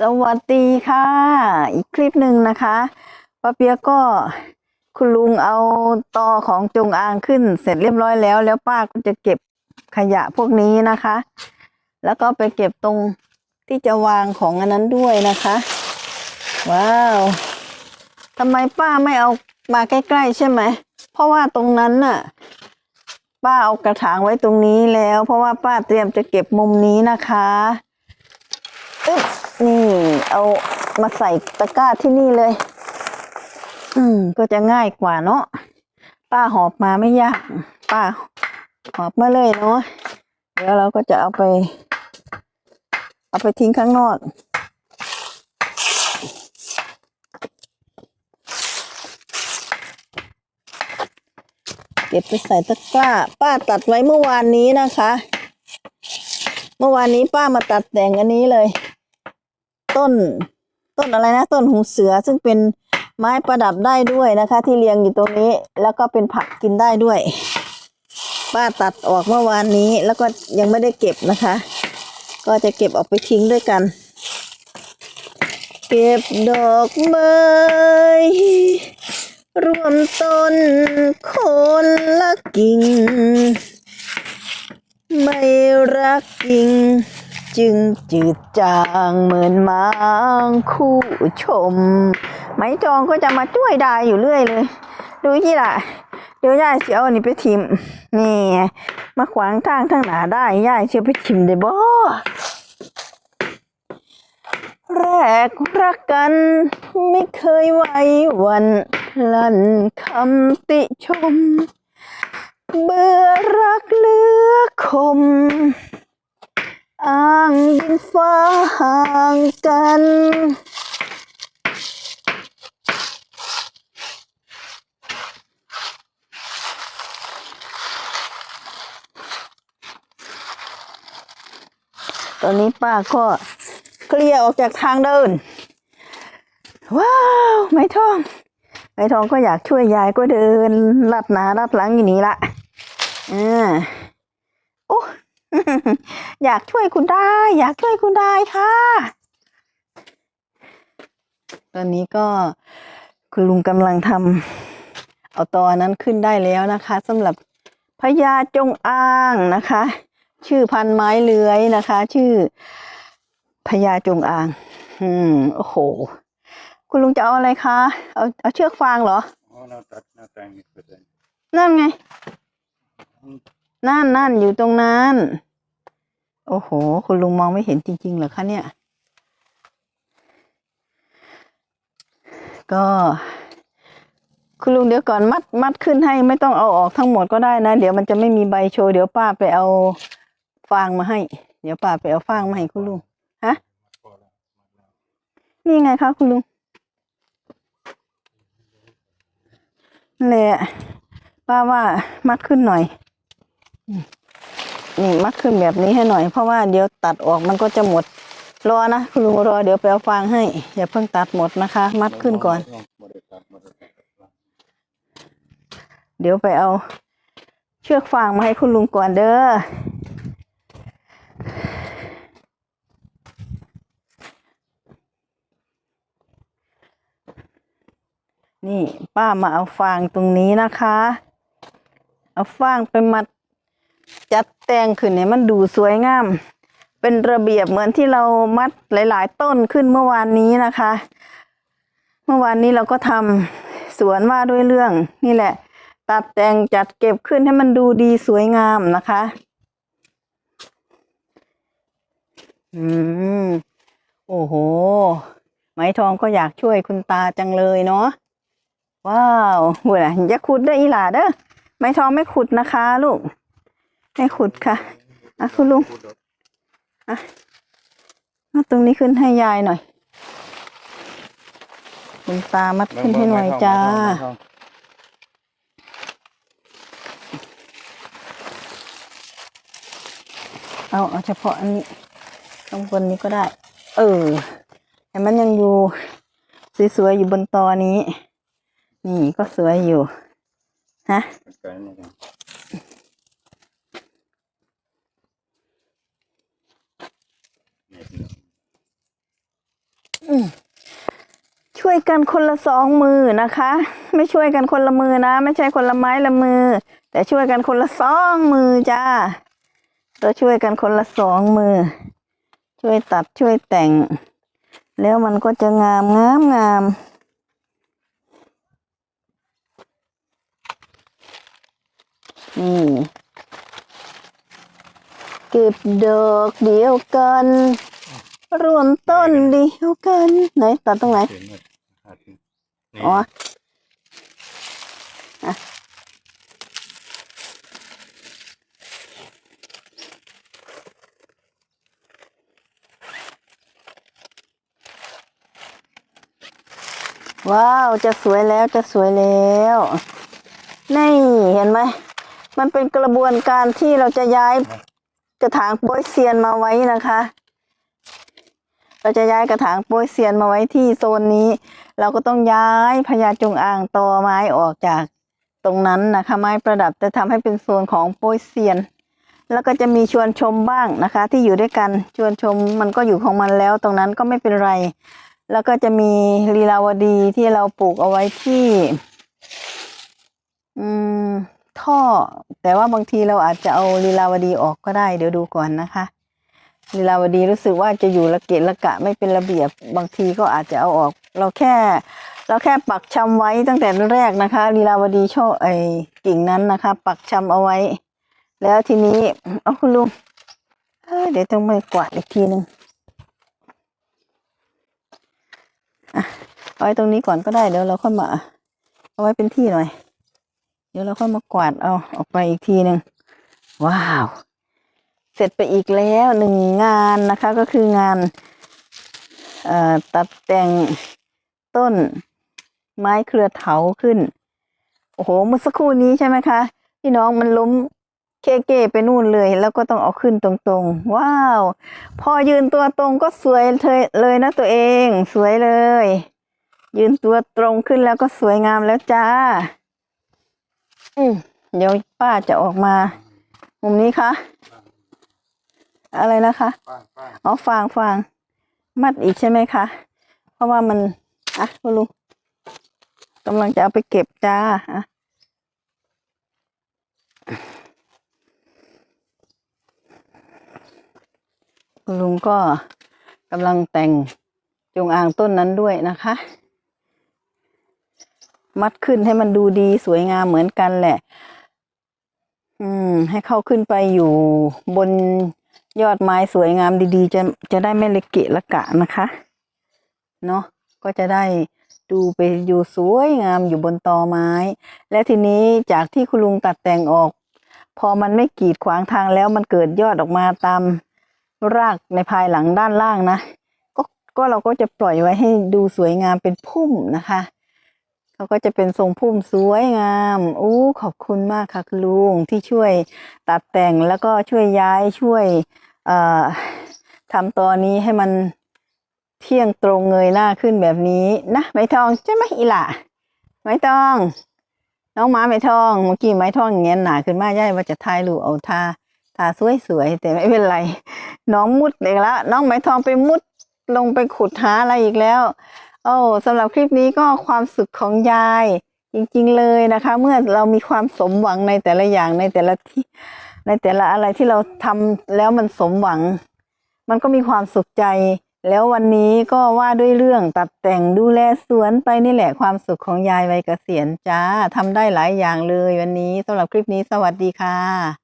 สวัสดีค่ะ อีกคลิปหนึ่งนะคะป้าเปียกก็คุณลุงเอาตอของจงอางขึ้นเสร็จเรียบร้อยแล้ว แล้วป้าก็จะเก็บขยะพวกนี้นะคะ แล้วก็ไปเก็บตรงที่จะวางของอันนั้นด้วยนะคะ ว้าวทำไมป้าไม่เอามาใกล้ๆใช่ไหม เพราะว่าตรงนั้นน่ะ ป้าเอากระถางไว้ตรงนี้แล้ว เพราะว่าป้าเตรียมจะเก็บมุมนี้นะคะ เอามาใส่ตะกร้าที่นี่เลย อืม ก็จะง่ายกว่าเนาะ ป้าหอบมาไม่ยาก ป้าหอบมาเลยเนาะ เดี๋ยวเราก็จะเอาไป เอาไปทิ้งข้างนอก เก็บไปใส่ตะกร้า ป้าตัดไว้เมื่อวานนี้นะคะ เมื่อวานนี้ป้ามาตัดแต่งอันนี้เลย ต้น ต้นอะไรนะ ต้นหูเสือซึ่งเป็นไม้ประดับได้ด้วยนะคะ ที่เรียงอยู่ตรงนี้ แล้วก็เป็นผักกินได้ด้วย ป้าตัดออกเมื่อวานนี้ แล้วก็ยังไม่ได้เก็บนะคะ ก็จะเก็บออกไปทิ้งด้วยกัน เก็บดอกไม้รวมต้นคนละกิ่ง ไม่รักจริง จึงจืดจางเหมือนมางคู่ชม ไม้จองก็จะมาช่วยได้อยู่เรื่อยเลย ดูที่ล่ะ เดี๋ยวยายเสียเอาอันนี้ไปทิมนี่มาขวางทางทางหนาได้ยายเสียวไปทิมได้บ่แรกรักกันไม่เคยไว้วันลั่นคำติชม เบื่อรักเลือคม อ้างดินฟ้าห่างกัน ตอนนี้ป้าก็เคลียออกจากทางเดิน ว้าว ไม่ทองไอ้ทองก็อยากช่วยยายก็เดินลัดหนาลัดหลังอย่างนี้ละอ่าโอ้ อยากช่วยคุณได้ อยากช่วยคุณได้ค่ะ ตอนนี้ก็คุณลุงกำลังทำเอาตอนั้นขึ้นได้แล้วนะคะสำหรับพญาจงอางนะคะ ชื่อพันธุ์ไม้เลื้อยนะคะ ชื่อพญาจงอาง อืมโอ้โห คุณลุงจะเอาอะไรคะ เอาเอาเชือกฟางเหรอ Oh, no, that, no, thank you for that. นั่นไง นั่นนั่นอยู่ตรงนั้น โอ้โห คุณลุงมองไม่เห็นจริง ๆ เหรอคะเนี่ย ก็คุณลุงเดี๋ยวก่อนมัดมัดขึ้นให้ไม่ต้องเอาออกทั้งหมดก็ได้นะ เดี๋ยวมันจะไม่มีใบโชว์เดี๋ยวป้าไปเอาฟางมาให้ เดี๋ยวป้าไปเอาฟางมาให้คุณลุงฮะนี่ไงคะคุณลุงแหละป้าว่ามัดขึ้นหน่อยอื นี่มัดขึ้นแบบนี้ให้หน่อยเพราะว่าเดี๋ยวตัดออกมันก็จะหมด รอนะคุณลุงรอเดี๋ยวไปเอาฟางให้ อย่าเพิ่งตัดหมดนะคะ มัดขึ้นก่อน เดี๋ยวไปเอา เชือกฟางมาให้คุณลุงก่อนเด้อนี่ป้ามาเอาฟางตรงนี้นะคะ เอาฟางไปมัด จัดแต่งขึ้นเนี่ยมันดูสวยงาม เป็นระเบียบเหมือนที่เรามัดหลาย ๆ ต้นขึ้นเมื่อวานนี้นะคะ เมื่อวานนี้เราก็ทำสวนว่าด้วยเรื่อง นี่แหละ ตัดแต่งจัดเก็บขึ้นให้มันดูดีสวยงามนะคะ อืมโอ้โห ไหมทองก็อยากช่วยคุณตาจังเลยเนาะว้าวเว้ยอย่าขุดได้อีหล่าเด้อไหมทองไม่ขุดนะคะลูก ไม่ขุดค่ะอะคุณลุงอะมาตรงนี้ขึ้นให้ยายหน่อย คุณตามัดขึ้นให้หน่อยจ้า เอาเอาเฉพาะอันนี้ตรงบนนี้ก็ได้ เออ แต่มันยังอยู่สวยๆอยู่บนตอนี้ นี่ก็สวยอยู่ ฮะ Okay, วยกันคนละสองมือนะคะ ไม่ช่วยกันคนละมือนะ ไม่ใช่คนละไม้ละมือ แต่ช่วยกันคนละสองมือจ้าเราช่วยกันคนละสองมือ ช่วยตัดช่วยแต่ง แล้วมันก็จะงามงามงามนี่เก็บดอกเดียวกัน รวมต้นเดียวกันไหนตัดตรงไหน เห็นหมดขาดทิ้งนี่อ๋ออะว้าว จะสวยแล้วจะสวยแล้ว นี่เห็นไหม มันเป็นกระบวนการที่เราจะย้ายกระถางโป้ยเซียนมาไว้นะคะ เราจะย้ายกระถางโป้ยเซียนมาไว้ที่โซนนี้ เราก็ต้องย้ายพญาจงอางตอไม้ออกจากตรงนั้นนะคะไม้ประดับจะทำให้เป็นโซนของโป้ยเซียน แล้วก็จะมีชวนชมบ้างนะคะ ที่อยู่ด้วยกันชวนชมมันก็อยู่ของมันแล้ว ตรงนั้นก็ไม่เป็นไร แล้วก็จะมีลีลาวดีที่เราปลูกเอาไว้ที่อืมท่อ แต่ว่าบางทีเราอาจจะเอาลีลาวดีออกก็ได้เดี๋ยวดูก่อนนะคะ ลีลาวดีรู้สึกว่าจะอยู่ละเกะละกะไม่เป็นระเบียบบางทีก็อาจจะเอาออก เราแค่ เราแค่ปักชำไว้ตั้งแต่แรกนะคะลีลาวดีช่อไอ้กิ่งนั้นนะคะ ปักชำเอาไว้ แล้วทีนี้เอาคุณลุงเเดี๋ยวต้องไปกวาดอีกทีหนึ่งเอาไว้ตรงนี้ก่อนก็ได้เดี๋ยวเราค่อยมา เอาไว้เป็นที่หน่อย เดี๋ยวเราค่อยมากวาดเอาออกไปอีกทีหนึ่งว้าว เสร็จไปอีกแล้วหนึ่งงานนะคะก็คืองานตัดแต่งต้นไม้เครือเถาขึ้น โอ้โหเมื่อสักครู่นี้ใช่ไหมคะ พี่น้องมันล้มเคเกไปนู่นเลย แล้วก็ต้องเอาขึ้นตรงๆ ว้าว พอยืนตัวตรงก็สวยเลยเลยนะตัวเอง สวยเลย ยืนตัวตรงขึ้นแล้วก็สวยงามแล้วจ้า อืมเดี๋ยวป้าจะออกมา มุมนี้ค่ะ อะไรนะคะป้างป้างอ๋อฟางฟางมัดอีกใช่ไหมคะ เพราะว่ามันอะคุณลุงกำลังจะเอาไปเก็บจ้าอะคุณลุงก็กำลังแต่งจงอางต้นนั้นด้วยนะคะ มัดขึ้นให้มันดูดีสวยงามเหมือนกันแหละ อืม ให้เข้าขึ้นไปอยู่บน ยอดไม้สวยงามดีๆ จะจะได้ไม่เละเกะละกะนะคะ เนาะก็จะได้ดูไปอยู่สวยงามอยู่บนตอไม้ และทีนี้จากที่คุณลุงตัดแต่งออก พอมันไม่กีดขวางทางแล้วมันเกิดยอดออกมาตามรากในภายหลังด้านล่างนะ ก็ก็เราก็จะปล่อยไว้ให้ดูสวยงามเป็นพุ่มนะคะ เขาก็จะเป็นทรงพุ่มสวยงามอู้ขอบคุณมากค่ะคุณลุงที่ช่วยตัดแต่งแล้วก็ช่วยย้ายช่วยทำตอนนี้ให้มันเที่ยงตรงเงยหน้าขึ้นแบบนี้นะไม้ทองใช่ไหมอีหล่ะไม้ทอง น้องหม้าไม้ทองเมื่อกี้ไม้ทองอย่างเงี้ยหนาขึ้นมาย่ายว่าจะทายรูเอาทาทาสวยๆแต่ไม่เป็นไร น้องมุดเลยละน้องไม้ทองไปมุดลงไปขุดหาอะไรอีกแล้ว โอ้สำหรับคลิปนี้ก็ความสุขของยาย จริงๆเลยนะคะ เมื่อเรามีความสมหวังในแต่ละอย่างในแต่ละที่ ในแต่ละอะไรที่เราทำแล้วมันสมหวัง มันก็มีความสุขใจ แล้ววันนี้ก็ว่าด้วยเรื่องตัดแต่งดูแลสวนไปนี่แหละความสุขของยายวัยเกษียณจ้าทำได้หลายอย่างเลยวันนี้สำหรับคลิปนี้สวัสดีค่ะ